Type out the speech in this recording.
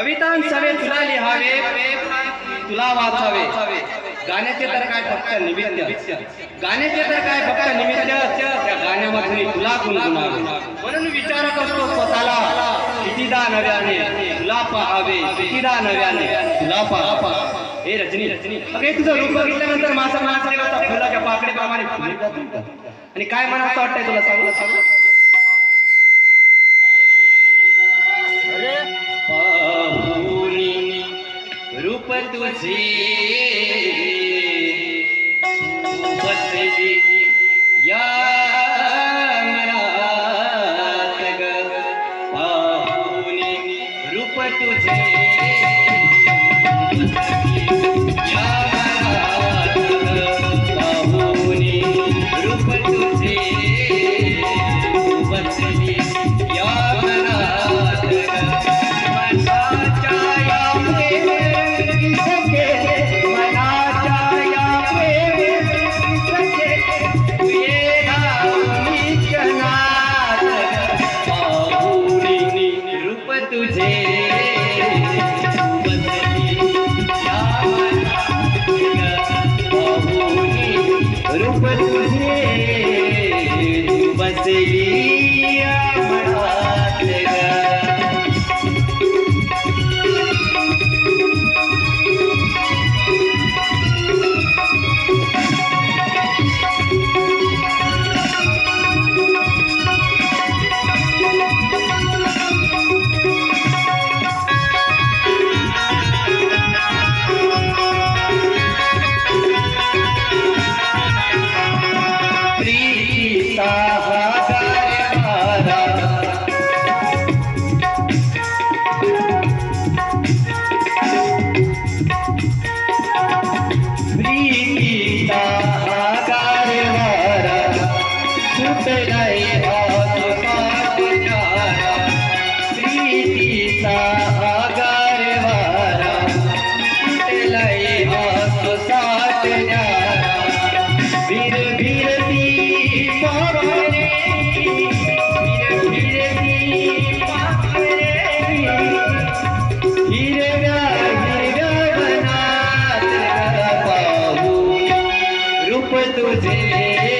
कवितांसवे तुला लिहावे तुला वाचावे. गाण्याचे तर काय फक्त निमित्त. गाण्याचे तर काय फक्त निमित्त. त्या गाण्यामध्ये तुला गुणगुणावे. म्हणून विचारत असतो स्वतःला कितीदा नव्याने. तुला पाहावे. कितीदा नव्याने. तुला पाहावा. हे रजनी रजनी अगे तुझं रूप बघितल्यानंतर माझा मनात फुलाच्या पाकळीप्रमाणे प्रमाणे आणि काय मनात वाटतंय तुला सांगू सांगू? रूप तुझे रूप तुझे बसली रूप